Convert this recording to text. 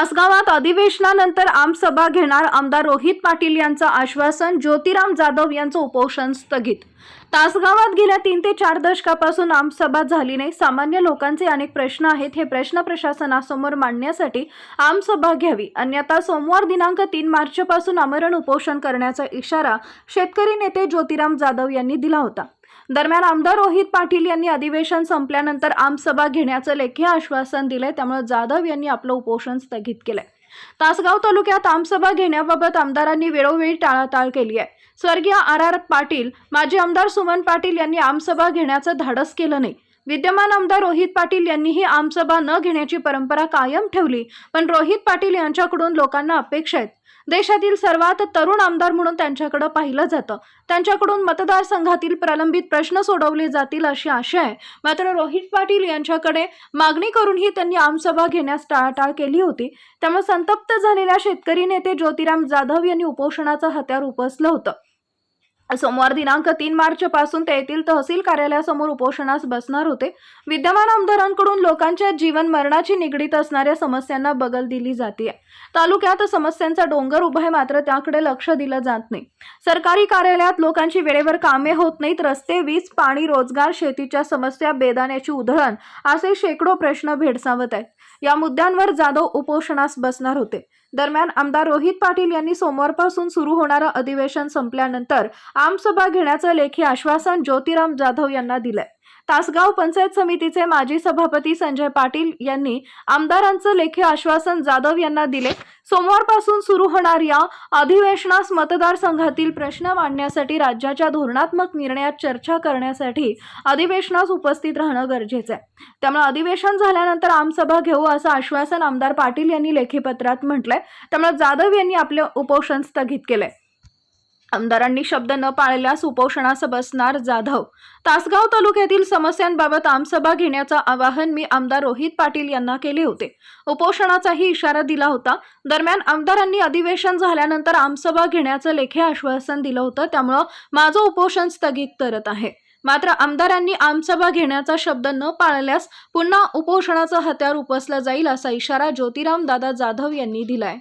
तासगावात अधिवेशनानंतर आमसभा घेणार आमदार रोहित पाटील यांचं आश्वासन ज्योतिराम जाधव यांचं उपोषण स्थगित. तासगावात गेल्या तीन ते चार दशकापासून आमसभा झाली नाही. सामान्य लोकांचे अनेक प्रश्न आहेत. हे प्रश्न प्रशासनासमोर मांडण्यासाठी आमसभा घ्यावी. अन्यथा सोमवार दिनांक तीन मार्चपासून आमरण उपोषण करण्याचा इशारा शेतकरी नेते ज्योतिराम जाधव यांनी दिला होता. दरम्यान आमदार रोहित पाटील यांनी अधिवेशन संपल्यानंतर आमसभा घेण्याचं लेखी आश्वासन दिलंय त्यामुळे जाधव यांनी आपलं उपोषण स्थगित केलंय. तासगाव तालुक्यात आमसभा घेण्याबाबत आमदारांनी वेळोवेळी टाळाटाळ केली आहे. स्वर्गीय आर आर पाटील माजी आमदार सुमन पाटील यांनी आमसभा घेण्याचं धाडस केलं नाही. विद्यमान आमदार रोहित पाटील यांनीही आमसभा न घेण्याची परंपरा कायम ठेवली. पण रोहित पाटील यांच्याकडून लोकांना अपेक्षा आहेत. देशातील सर्वात तरुण आमदार म्हणून त्यांच्याकडे पाहिलं जातं. त्यांच्याकडून मतदारसंघातील प्रलंबित प्रश्न सोडवले जातील अशी आशा आहे. मात्र रोहित पाटील यांच्याकडे मागणी करूनही त्यांनी आमसभा घेण्यास टाळाटाळ केली होती. त्यामुळे संतप्त झालेल्या शेतकरी नेते ज्योतिराम जाधव यांनी उपोषणाचं हत्यार उपसलं होतं. सोमवार दिनांक तीन मार्च पासून ते येथील तहसील कार्यालयासमोर उपोषणास बसणार होते. विद्यमान आमदारांकडून लोकांच्या जीवन मरणाची निगडीत असणाऱ्या समस्यांना बगल दिली जाते तालुक्यात समस्यांचा डोंगर उभा आहे मात्र त्याकडे लक्ष दिलं जात नाही. सरकारी कार्यालयात लोकांची वेळेवर कामे होत नाहीत. रस्ते वीज पाणी रोजगार शेतीच्या समस्या बेदाण्याची उधळण असे शेकडो प्रश्न भेडसावत आहेत. या मुद्द्यांवर जाधव उपोषणास बसणार होते. दरम्यान आमदार रोहित पाटील यांनी सोमवारपासून सुरू होणारं अधिवेशन संपल्यानंतर आमसभा घेण्याचं लेखी आश्वासन ज्योतिराम जाधव यांना दिलंय. तासगाव पंचायत समितीचे माजी सभापती संजय पाटील यांनी आमदारांचं लेखी आश्वासन जाधव यांना दिले. सोमवारपासून सुरू होणाऱ्या अधिवेशनास मतदारसंघातील प्रश्न मांडण्यासाठी राज्याच्या धोरणात्मक निर्णयात चर्चा करण्यासाठी अधिवेशनास उपस्थित राहणं गरजेचं आहे. त्यामुळे अधिवेशन झाल्यानंतर आमसभा घेऊ असं आश्वासन आमदार पाटील यांनी लेखीपत्रात म्हटलंय. त्यामुळे जाधव यांनी आपले उपोषण स्थगित केलंय. आमदारांनी शब्द न पाळल्यास उपोषणास बसणार जाधव. तासगाव तालुक्यातील समस्यांबाबत आमसभा घेण्याचं आवाहन मी आमदार रोहित पाटील यांना केले होते. उपोषणाचाही इशारा दिला होता. दरम्यान आमदारांनी अधिवेशन झाल्यानंतर आमसभा घेण्याचं लेखे आश्वासन दिलं होतं. त्यामुळं माझं उपोषण स्थगित करत आहे. मात्र आमदारांनी आमसभा घेण्याचा शब्द न पाळल्यास पुन्हा उपोषणाचं हत्यार उपसलं जाईल असा इशारा ज्योतिराम दादा जाधव यांनी दिलाय.